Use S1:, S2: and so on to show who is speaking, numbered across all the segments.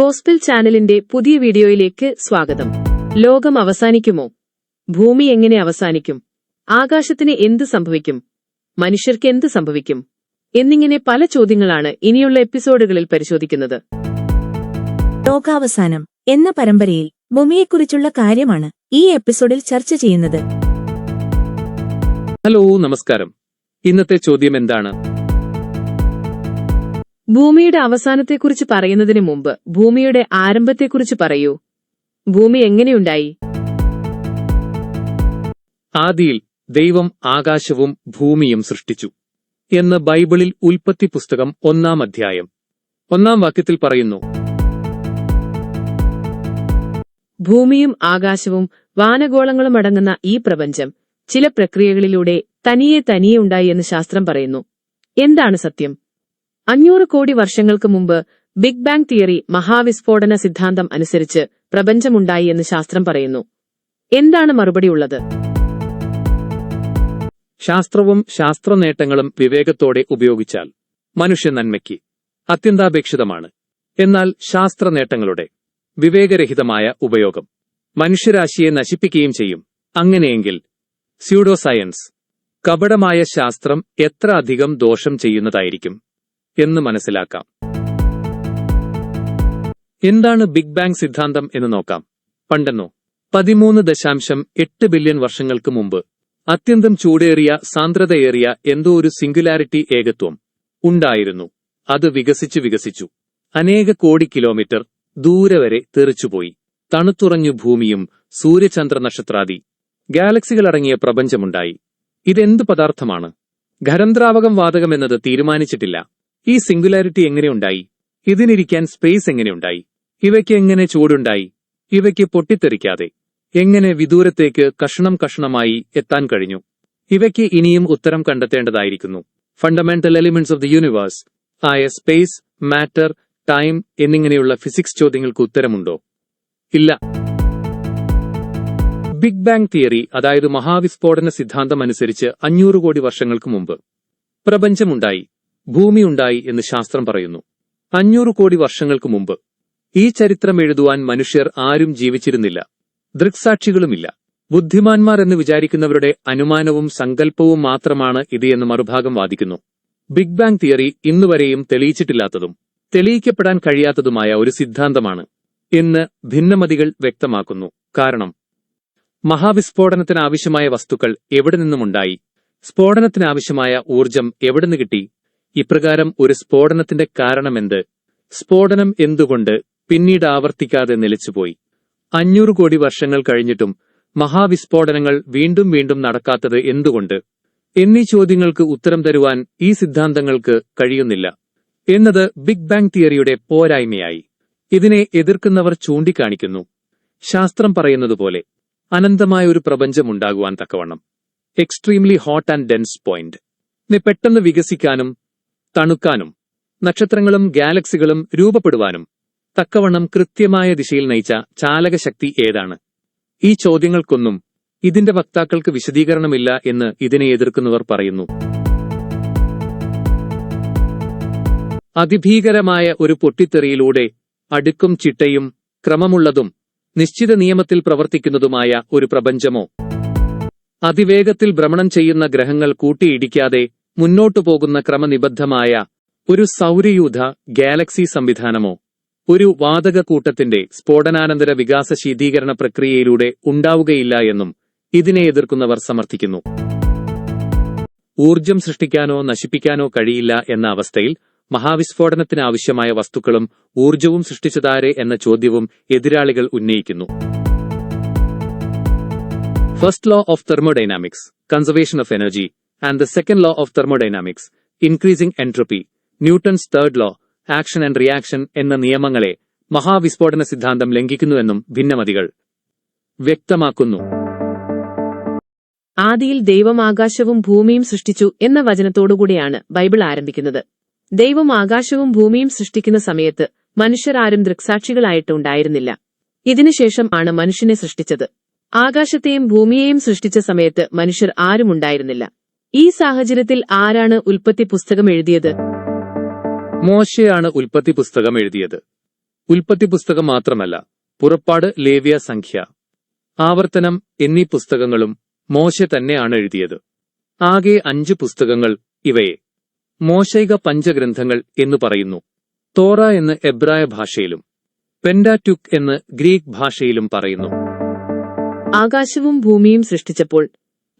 S1: ഗോസ്പിൽ ചാനലിന്റെ പുതിയ വീഡിയോയിലേക്ക് സ്വാഗതം. ലോകം അവസാനിക്കുമോ? ഭൂമി എങ്ങനെ അവസാനിക്കും? ആകാശത്തിന് എന്ത് സംഭവിക്കും? മനുഷ്യർക്ക് എന്ത് സംഭവിക്കും? എന്നിങ്ങനെ പല ചോദ്യങ്ങളാണ് ഇനിയുള്ള എപ്പിസോഡുകളിൽ പരിശോധിക്കുന്നത്.
S2: ലോകാവസാനം എന്ന പരമ്പരയിൽ ഭൂമിയെക്കുറിച്ചുള്ള കാര്യമാണ് ഈ എപ്പിസോഡിൽ ചർച്ച ചെയ്യുന്നത്.
S3: ഹലോ നമസ്കാരം. ഇന്നത്തെ ചോദ്യം എന്താണ്?
S1: ഭൂമിയുടെ അവസാനത്തെക്കുറിച്ച് പറയുന്നതിന് മുമ്പ് ഭൂമിയുടെ ആരംഭത്തെക്കുറിച്ച് പറയൂ. ഭൂമി എങ്ങനെയുണ്ടായി?
S3: ആദിയിൽ ദൈവം ആകാശവും ഭൂമിയും സൃഷ്ടിച്ചു എന്ന് ബൈബിളിൽ ഉൽപ്പത്തി പുസ്തകം ഒന്നാം അധ്യായം ഒന്നാം വാക്യത്തിൽ പറയുന്നു.
S1: ഭൂമിയും ആകാശവും വാനഗോളങ്ങളും അടങ്ങുന്ന ഈ പ്രപഞ്ചം ചില പ്രക്രിയകളിലൂടെ തനിയെ തനിയെ ഉണ്ടായി എന്ന് ശാസ്ത്രം പറയുന്നു. എന്താണ് സത്യം? അഞ്ഞൂറ് കോടി വർഷങ്ങൾക്ക് മുമ്പ് ബിഗ് ബാങ് തിയറി മഹാവിസ്ഫോടന സിദ്ധാന്തം അനുസരിച്ച് പ്രപഞ്ചമുണ്ടായി എന്ന് ശാസ്ത്രം പറയുന്നു. എന്താണ് മറുപടിയുള്ളത്
S3: ശാസ്ത്രവും ശാസ്ത്ര നേട്ടങ്ങളും വിവേകത്തോടെ ഉപയോഗിച്ചാൽ മനുഷ്യ നന്മയ്ക്ക് അത്യന്താപേക്ഷിതമാണ്. എന്നാൽ ശാസ്ത്ര നേട്ടങ്ങളുടെ വിവേകരഹിതമായ ഉപയോഗം മനുഷ്യരാശിയെ നശിപ്പിക്കുകയും ചെയ്യും. അങ്ങനെയെങ്കിൽ സ്യൂഡോ സയൻസ് കപടമായ ശാസ്ത്രം എത്ര അധികം ദോഷം ചെയ്യുന്നതായിരിക്കും? എന്ന് മനസ്സിലാക്കാം. എന്താണ് ബിഗ് ബാങ് സിദ്ധാന്തം എന്ന് നോക്കാം. പണ്ടെന്നോ പതിമൂന്ന് ദശാംശം എട്ട് ബില്യൺ വർഷങ്ങൾക്ക് മുമ്പ് അത്യന്തം ചൂടേറിയ സാന്ദ്രതയേറിയ എന്തോ ഒരു സിംഗുലാരിറ്റി ഏകത്വം ഉണ്ടായിരുന്നു. അത് വികസിച്ചു വികസിച്ചു. അനേക കോടി കിലോമീറ്റർ ദൂരെ വരെ തെറിച്ചുപോയി. തണുത്തുറഞ്ഞു ഭൂമിയും സൂര്യചന്ദ്ര നക്ഷത്രാദി ഗാലക്സികളടങ്ങിയ പ്രപഞ്ചമുണ്ടായി. ഇതെന്ത് പദാർത്ഥമാണ്? ഖരന്ദ്രാവകം വാതകം എന്നത് തീരുമാനിച്ചിട്ടില്ല. ഈ സിംഗുലാരിറ്റി എങ്ങനെയുണ്ടായി? ഇതിനിരിക്കാൻ സ്പേസ് എങ്ങനെയുണ്ടായി? ഇവയ്ക്ക് എങ്ങനെ ചൂടുണ്ടായി ഇവയ്ക്ക് പൊട്ടിത്തെറിക്കാതെ എങ്ങനെ വിദൂരത്തേക്ക് കഷണം കഷണമായി എത്താൻ കഴിഞ്ഞു? ഇവയ്ക്ക് ഇനിയും ഉത്തരം കണ്ടെത്തേണ്ടതായിരിക്കുന്നു. Fundamental elements of the universe ആയ സ്പേസ് മാറ്റർ ടൈം എന്നിങ്ങനെയുള്ള ഫിസിക്സ് ചോദ്യങ്ങൾക്ക് ഉത്തരമുണ്ടോ? ഇല്ല. ബിഗ് ബാങ് തിയറി അതായത് മഹാവിസ്ഫോടന സിദ്ധാന്തം അനുസരിച്ച് അഞ്ഞൂറ് കോടി വർഷങ്ങൾക്ക് മുമ്പ്. പ്രപഞ്ചമുണ്ടായി. ഭൂമിയുണ്ടായി എന്ന് ശാസ്ത്രം പറയുന്നു. അഞ്ഞൂറ് കോടി വർഷങ്ങൾക്ക് മുമ്പ് ഈ ചരിത്രം എഴുതുവാൻ മനുഷ്യർ ആരും ജീവിച്ചിരുന്നില്ല. ദൃക്സാക്ഷികളുമില്ല. ബുദ്ധിമാന്മാർ എന്ന് വിചാരിക്കുന്നവരുടെ അനുമാനവും സങ്കല്പവും മാത്രമാണ് ഇത് എന്ന് മറുഭാഗം വാദിക്കുന്നു. ബിഗ് ബാങ് തിയറി ഇന്നുവരെയും തെളിയിച്ചിട്ടില്ലാത്തതും തെളിയിക്കപ്പെടാൻ കഴിയാത്തതുമായ ഒരു സിദ്ധാന്തമാണ് എന്ന് ഭിന്നമതികൾ വ്യക്തമാക്കുന്നു. കാരണം മഹാവിസ്ഫോടനത്തിനാവശ്യമായ വസ്തുക്കൾ എവിടെ നിന്നുമുണ്ടായി? സ്ഫോടനത്തിനാവശ്യമായ ഊർജം എവിടെ നിന്ന് കിട്ടി? ഇപ്രകാരം ഒരു സ്ഫോടനത്തിന്റെ കാരണമെന്ത്? സ്ഫോടനം എന്തുകൊണ്ട് പിന്നീട് ആവർത്തിക്കാതെ നിലച്ചുപോയി? അഞ്ഞൂറ് കോടി വർഷങ്ങൾ കഴിഞ്ഞിട്ടും മഹാവിസ്ഫോടനങ്ങൾ വീണ്ടും വീണ്ടും നടക്കാത്തത് എന്തുകൊണ്ട്? എന്നീ ചോദ്യങ്ങൾക്ക് ഉത്തരം തരുവാൻ ഈ സിദ്ധാന്തങ്ങൾക്ക് കഴിയുന്നില്ല. എന്നത് ബിഗ് ബാങ് തിയറിയുടെ പോരായ്മയായി. ഇതിനെ എതിർക്കുന്നവർ ചൂണ്ടിക്കാണിക്കുന്നു. ശാസ്ത്രം പറയുന്നതുപോലെ അനന്തമായ ഒരു പ്രപഞ്ചം ഉണ്ടാകുവാൻ തക്കവണ്ണം. Extremely hot and dense point. പെട്ടെന്ന് വികസിക്കാനും തണുക്കാനും നക്ഷത്രങ്ങളും ഗാലക്സികളും രൂപപ്പെടുവാനും തക്കവണ്ണം കൃത്യമായ ദിശയിൽ നയിച്ച ചാലകശക്തി ഏതാണ്? ഈ ചോദ്യങ്ങൾക്കൊന്നും ഇതിന്റെ വക്താക്കൾക്ക് വിശദീകരണമില്ല എന്ന് ഇതിനെ എതിർക്കുന്നവർ പറയുന്നു. അതിഭീകരമായ ഒരു പൊട്ടിത്തെറിയിലൂടെ അടുക്കും ചിട്ടയും ക്രമമുള്ളതും നിശ്ചിത നിയമത്തിൽ പ്രവർത്തിക്കുന്നതുമായ ഒരു പ്രപഞ്ചമോ? അതിവേഗത്തിൽ ഭ്രമണം ചെയ്യുന്ന ഗ്രഹങ്ങൾ കൂട്ടിയിടിക്കാതെ മുന്നോട്ടു പോകുന്ന ക്രമനിബദ്ധമായ ഒരു സൗരയൂഥ ഗാലക്സി സംവിധാനമോ ഒരു വാതക കൂട്ടത്തിന്റെ സ്ഫോടനാനന്തര വികാസ ശീതീകരണ പ്രക്രിയയിലൂടെ ഉണ്ടാവുകയില്ല എന്നും ഇതിനെ എതിർക്കുന്നവർ സമർത്ഥിക്കുന്നു. ഊർജം സൃഷ്ടിക്കാനോ നശിപ്പിക്കാനോ കഴിയില്ല എന്ന അവസ്ഥയിൽ മഹാവിസ്ഫോടനത്തിനാവശ്യമായ വസ്തുക്കളും ഊർജവും സൃഷ്ടിച്ചതാരെ എന്ന ചോദ്യവും എതിരാളികൾ ഉന്നയിക്കുന്നു. First law of thermodynamics conservation of energy and the second law of thermodynamics, increasing entropy Newton's third law action and reaction എന്ന നിയമങ്ങളെ മഹാവിസ്ഫോടന സിദ്ധാന്തം ലംഘിക്കുന്നുവെന്നും ഭിന്നമതികൾ വ്യക്തമാക്കുന്നു.
S1: ആദിയിൽ ദൈവം ആകാശവും ഭൂമിയും സൃഷ്ടിച്ചു എന്ന വചനത്തോടുകൂടിയാണ് ബൈബിൾ ആരംഭിക്കുന്നത്. ദൈവം ആകാശവും ഭൂമിയും സൃഷ്ടിക്കുന്ന സമയത്ത് മനുഷ്യർ ആരും ദൃക്സാക്ഷികളായിട്ട് ഉണ്ടായിരുന്നില്ല. ഇതിനുശേഷം ആണ് മനുഷ്യനെ സൃഷ്ടിച്ചത്. ആകാശത്തെയും ഭൂമിയെയും സൃഷ്ടിച്ച സമയത്ത് മനുഷ്യർ ആരും ഉണ്ടായിരുന്നില്ല. ഈ സാഹചര്യത്തിൽ ആരാണ് ഉൽപ്പത്തി പുസ്തകം എഴുതിയത്?
S3: മോശയാണ് ഉൽപ്പത്തി പുസ്തകം എഴുതിയത്. ഉൽപ്പത്തി പുസ്തകം മാത്രമല്ല പുറപ്പാട് ലേവ്യ സംഖ്യ ആവർത്തനം എന്നീ പുസ്തകങ്ങളും മോശ തന്നെയാണ് എഴുതിയത്. ആകെ അഞ്ച് പുസ്തകങ്ങൾ ഇവയെ മോശൈക പഞ്ചഗ്രന്ഥങ്ങൾ എന്നു പറയുന്നു. തോറ എന്ന് എബ്രായ ഭാഷയിലും പെൻഡാറ്റുക് എന്ന് ഗ്രീക്ക് ഭാഷയിലും പറയുന്നു.
S1: ആകാശവും ഭൂമിയും സൃഷ്ടിച്ചപ്പോൾ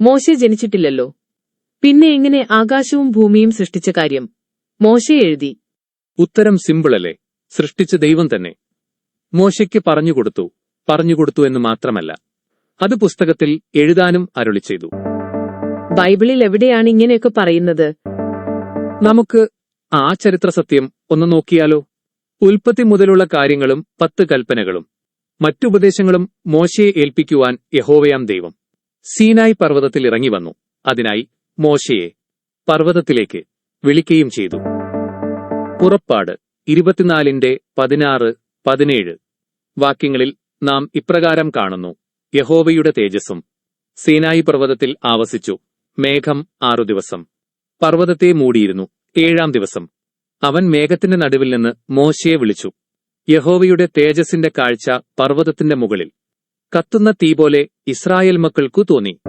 S1: മോശ ജനിച്ചിട്ടില്ലല്ലോ. പിന്നെ എങ്ങനെ ആകാശവും ഭൂമിയും സൃഷ്ടിച്ച കാര്യം? മോശ എഴുതി.
S3: ഉത്തരം സിമ്പിളല്ലേ? സൃഷ്ടിച്ച ദൈവം തന്നെ. മോശയ്ക്ക് പറഞ്ഞുകൊടുത്തു പറഞ്ഞുകൊടുത്തു എന്ന് മാത്രമല്ല. അത് പുസ്തകത്തിൽ എഴുതാനും അരുളി ചെയ്തു.
S1: ബൈബിളിൽ എവിടെയാണ് ഇങ്ങനെയൊക്കെ പറയുന്നത്?
S3: നമുക്ക് ആ ചരിത്ര സത്യം ഒന്ന് നോക്കിയാലോ? ഉൽപ്പത്തി മുതലുള്ള കാര്യങ്ങളും പത്ത് കൽപ്പനകളും. മറ്റുപദേശങ്ങളും മോശയെ ഏൽപ്പിക്കുവാൻ യഹോവയാം ദൈവം. സീനായി പർവതത്തിൽ ഇറങ്ങി വന്നു. അതിനായി മോശയെ പർവതത്തിലേക്ക് വിളിക്കുകയും ചെയ്തു. പുറപ്പാട് ഇരുപത്തിനാലിന്റെ പതിനാറ് പതിനേഴ് വാക്യങ്ങളിൽ നാം ഇപ്രകാരം കാണുന്നു. യഹോവയുടെ തേജസ്സും സീനായി പർവതത്തിൽ ആവസിച്ചു. മേഘം ആറു ദിവസം. പർവതത്തെ മൂടിയിരുന്നു. ഏഴാം ദിവസം. അവൻ മേഘത്തിന്റെ നടുവിൽ നിന്ന് മോശയെ വിളിച്ചു. യഹോവയുടെ തേജസ്സിന്റെ കാഴ്ച പർവതത്തിന്റെ മുകളിൽ. കത്തുന്ന തീ പോലെ ഇസ്രായേൽ മക്കൾക്കു തോന്നി.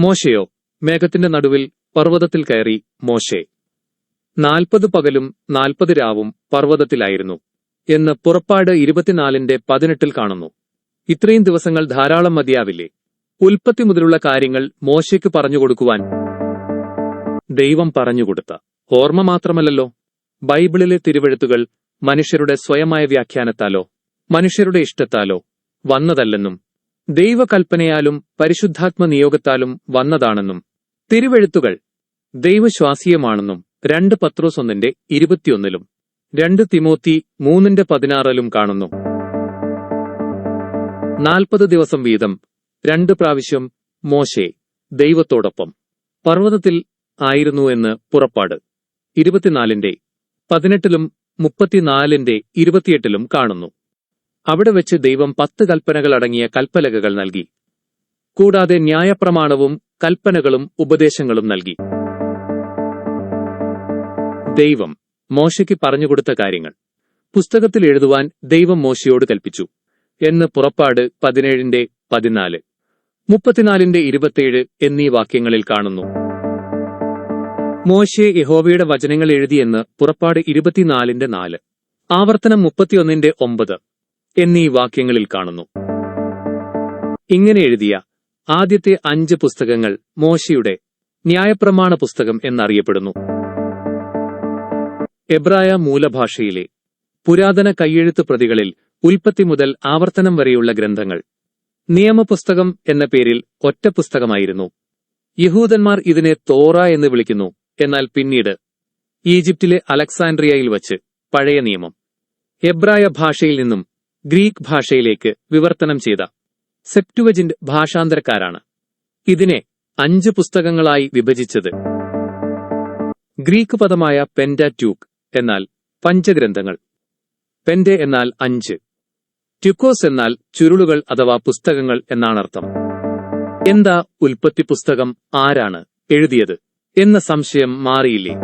S3: മോശയോ? മേഘത്തിന്റെ നടുവിൽ പർവതത്തിൽ കയറി മോശെ. നാൽപ്പത് പകലും നാൽപ്പത് രാവും പർവതത്തിലായിരുന്നു എന്ന് പുറപ്പാട് ഇരുപത്തിനാലിന്റെ പതിനെട്ടിൽ കാണുന്നു. ഇത്രയും ദിവസങ്ങൾ ധാരാളം മതിയാവില്ലേ? ഉൽപ്പത്തി മുതലുള്ള കാര്യങ്ങൾ മോശയ്ക്ക് പറഞ്ഞുകൊടുക്കുവാൻ ദൈവം പറഞ്ഞുകൊടുത്ത ഓർമ്മ മാത്രമല്ലല്ലോ. ബൈബിളിലെ തിരുവെഴുത്തുകൾ മനുഷ്യരുടെ സ്വയമായ വ്യാഖ്യാനത്താലോ മനുഷ്യരുടെ ഇഷ്ടത്താലോ വന്നതല്ലെന്നും ദൈവകൽപ്പനയാലും പരിശുദ്ധാത്മ നിയോഗത്താലും വന്നതാണെന്നും. തിരുവെഴുത്തുകൾ. ദൈവശ്വാസീയമാണെന്നും രണ്ട് പത്രോസ് ഒന്നിന്റെ ഇരുപത്തിയൊന്നിലും രണ്ട് തിമോത്തി മൂന്നിന്റെ പതിനാറിലും കാണുന്നു. നാൽപ്പത് ദിവസം വീതം രണ്ട് പ്രാവശ്യം മോശെ ദൈവത്തോടൊപ്പം പർവതത്തിൽ ആയിരുന്നു എന്ന് പുറപ്പാട്. ഇരുപത്തിനാലിന്റെ പതിനെട്ടിലും മുപ്പത്തിനാലിന്റെ ഇരുപത്തിയെട്ടിലും കാണുന്നു. അവിടെ വെച്ച് ദൈവം പത്ത് കൽപ്പനകൾ അടങ്ങിയ കൽപ്പലകകൾ നൽകി. കൂടാതെ ന്യായപ്രമാണവും കൽപ്പനകളും ഉപദേശങ്ങളും നൽകി. ദൈവം മോശയ്ക്ക് പറഞ്ഞുകൊടുത്ത കാര്യങ്ങൾ. പുസ്തകത്തിൽ എഴുതുവാൻ ദൈവം മോശയോട് കൽപ്പിച്ചു. എന്ന് പുറപ്പാട് പതിനേഴിന്റെ പതിനാല് മുപ്പത്തിനാലിന്റെ ഇരുപത്തിയേഴ് എന്നീ വാക്യങ്ങളിൽ കാണുന്നു. മോശെ യഹോവയുടെ വചനങ്ങൾ എഴുതിയെന്ന് പുറപ്പാട് ഇരുപത്തിനാലിന്റെ നാല് ആവർത്തനം മുപ്പത്തിയൊന്നിന്റെ ഒമ്പത്. എന്നീ വാക്യങ്ങളിൽ കാണുന്നു. ഇങ്ങനെ എഴുതിയ ആദ്യത്തെ അഞ്ച് പുസ്തകങ്ങൾ മോശയുടെ ന്യായപ്രമാണ പുസ്തകം എന്നറിയപ്പെടുന്നു. എബ്രായ മൂലഭാഷയിലെ പുരാതന കയ്യെഴുത്ത് പ്രതികളിൽ ഉൽപ്പത്തി മുതൽ ആവർത്തനം വരെയുള്ള ഗ്രന്ഥങ്ങൾ നിയമപുസ്തകം എന്ന പേരിൽ ഒറ്റ പുസ്തകമായിരുന്നു. യഹൂദന്മാർ ഇതിനെ തോറ എന്ന് വിളിക്കുന്നു എന്നാൽ പിന്നീട് ഈജിപ്തിലെ അലക്സാൻഡ്രിയയിൽ വച്ച് പഴയ നിയമം എബ്രായ ഭാഷയിൽ നിന്നും ഗ്രീക്ക് ഭാഷയിലേക്ക് വിവർത്തനം ചെയ്ത സെപ്റ്റുവജിന്റ് ഭാഷാന്തരക്കാരാണ്. ഇതിനെ അഞ്ച് പുസ്തകങ്ങളായി വിഭജിച്ചത്. ഗ്രീക്ക് പദമായ പെന്റാറ്റ്യൂക്ക് എന്നാൽ പഞ്ചഗ്രന്ഥങ്ങൾ. പെന്റെ എന്നാൽ അഞ്ച്. ട്യുക്കോസ് എന്നാൽ ചുരുളുകൾ അഥവാ പുസ്തകങ്ങൾ എന്നാണർത്ഥം. എന്താ ഉൽപ്പത്തി പുസ്തകം ആരാണ് എഴുതിയത് എന്ന സംശയം മാറിയില്ലേ?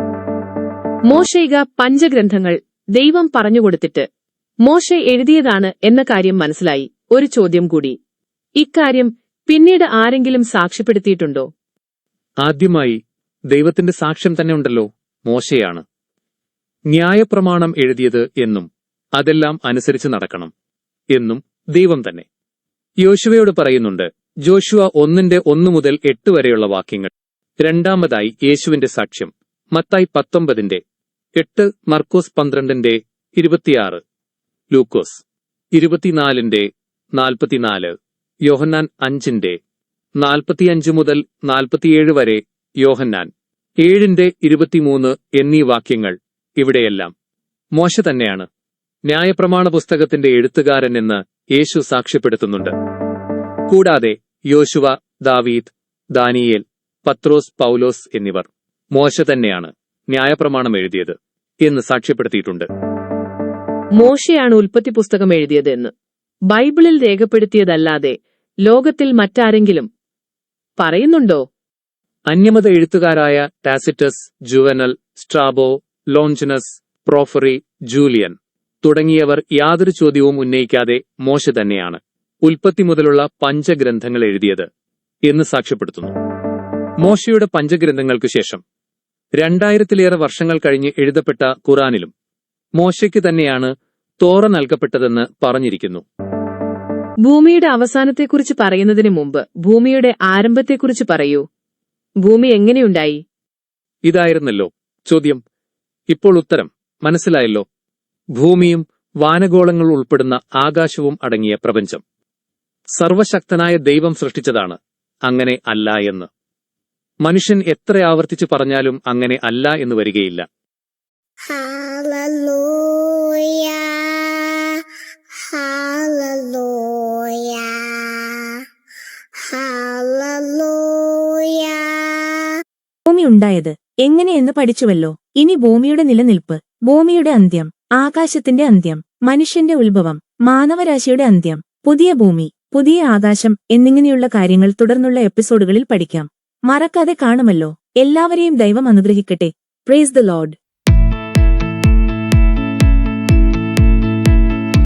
S1: മോശയിക പഞ്ചഗ്രന്ഥങ്ങൾ ദൈവം പറഞ്ഞുകൊടുത്തിട്ട് മോശ എഴുതിയതാണ് എന്ന കാര്യം മനസ്സിലായി. ഒരു ചോദ്യം കൂടി. ഇക്കാര്യം പിന്നീട് ആരെങ്കിലും സാക്ഷ്യപ്പെടുത്തിയിട്ടുണ്ടോ?
S3: ആദ്യമായി ദൈവത്തിന്റെ സാക്ഷ്യം തന്നെ ഉണ്ടല്ലോ മോശയാണ്. ന്യായപ്രമാണം എഴുതിയത് എന്നും അതെല്ലാം അനുസരിച്ച് നടക്കണം എന്നും ദൈവം തന്നെ. യോശുവയോട് പറയുന്നുണ്ട് ജോഷുവ ഒന്നിന്റെ ഒന്നു മുതൽ എട്ട് വരെയുള്ള വാക്യങ്ങൾ. രണ്ടാമതായി യേശുവിന്റെ സാക്ഷ്യം മത്തായി പത്തൊമ്പതിന്റെ എട്ട് മർക്കോസ് പന്ത്രണ്ടിന്റെ ഇരുപത്തിയാറ്. ലൂക്കോസ്. ഇരുപത്തിനാലിന്റെ നാൽപ്പത്തിനാല് യോഹന്നാൻ അഞ്ചിന്റെ നാൽപ്പത്തിയഞ്ച് മുതൽ നാൽപ്പത്തിയേഴ് വരെ യോഹന്നാൻ. ഏഴിന്റെ ഇരുപത്തിമൂന്ന് എന്നീ വാക്യങ്ങൾ ഇവിടെയെല്ലാം. മോശ തന്നെയാണ്. ന്യായപ്രമാണ പുസ്തകത്തിന്റെ എഴുത്തുകാരൻ എന്ന് യേശു സാക്ഷ്യപ്പെടുത്തുന്നുണ്ട്. കൂടാതെ യോശുവ ദാവീദ് ദാനിയേൽ പത്രോസ് പൗലോസ് എന്നിവർ മോശ തന്നെയാണ് ന്യായപ്രമാണം എഴുതിയത് എന്ന് സാക്ഷ്യപ്പെടുത്തിയിട്ടുണ്ട്.
S1: മോശയാണ് ഉൽപ്പത്തി പുസ്തകം എഴുതിയത് എന്ന് ബൈബിളിൽ രേഖപ്പെടുത്തിയതല്ലാതെ ലോകത്തിൽ മറ്റാരെങ്കിലും പറയുന്നുണ്ടോ?
S3: അന്യമത എഴുത്തുകാരായ Tacitus Juvenal Strabo Longinus Porphyry Julian തുടങ്ങിയവർ യാതൊരു ചോദ്യവും ഉന്നയിക്കാതെ മോശ തന്നെയാണ് ഉൽപ്പത്തി മുതലുള്ള പഞ്ചഗ്രന്ഥങ്ങൾ എഴുതിയത് എന്ന് സാക്ഷ്യപ്പെടുത്തുന്നു. മോശയുടെ പഞ്ചഗ്രന്ഥങ്ങൾക്കു ശേഷം രണ്ടായിരത്തിലേറെ വർഷങ്ങൾ കഴിഞ്ഞ് എഴുതപ്പെട്ട ഖുറാനിലും മോശയ്ക്ക് തന്നെയാണ് തോറ നൽകപ്പെട്ടതെന്ന് പറഞ്ഞിരിക്കുന്നു.
S1: ഭൂമിയുടെ അവസാനത്തെക്കുറിച്ച് പറയുന്നതിന് മുമ്പ് ഭൂമിയുടെ ആരംഭത്തെക്കുറിച്ച് പറയൂ. ഭൂമി എങ്ങനെയുണ്ടായി?
S3: ഇതായിരുന്നല്ലോ ചോദ്യം. ഇപ്പോൾ ഉത്തരം. മനസ്സിലായല്ലോ. ഭൂമിയും വാനഗോളങ്ങൾ ഉൾപ്പെടുന്ന ആകാശവും അടങ്ങിയ പ്രപഞ്ചം. സർവശക്തനായ ദൈവം സൃഷ്ടിച്ചതാണ്. അങ്ങനെ അല്ല എന്ന്. മനുഷ്യൻ എത്ര ആവർത്തിച്ചു പറഞ്ഞാലും അങ്ങനെ അല്ല എന്ന് വരികയില്ല.
S2: ഭൂമി ഉണ്ടായത് എങ്ങനെയെന്ന് പഠിച്ചുവല്ലോ. ഇനി ഭൂമിയുടെ നിലനിൽപ്പ് ഭൂമിയുടെ അന്ത്യം ആകാശത്തിന്റെ അന്ത്യം മനുഷ്യന്റെ ഉത്ഭവം മാനവരാശിയുടെ അന്ത്യം പുതിയ ഭൂമി പുതിയ ആകാശം എന്നിങ്ങനെയുള്ള കാര്യങ്ങൾ തുടർന്നുള്ള എപ്പിസോഡുകളിൽ പഠിക്കാം. മറക്കാതെ കാണുമല്ലോ. എല്ലാവരെയും ദൈവം അനുഗ്രഹിക്കട്ടെ. Praise the Lord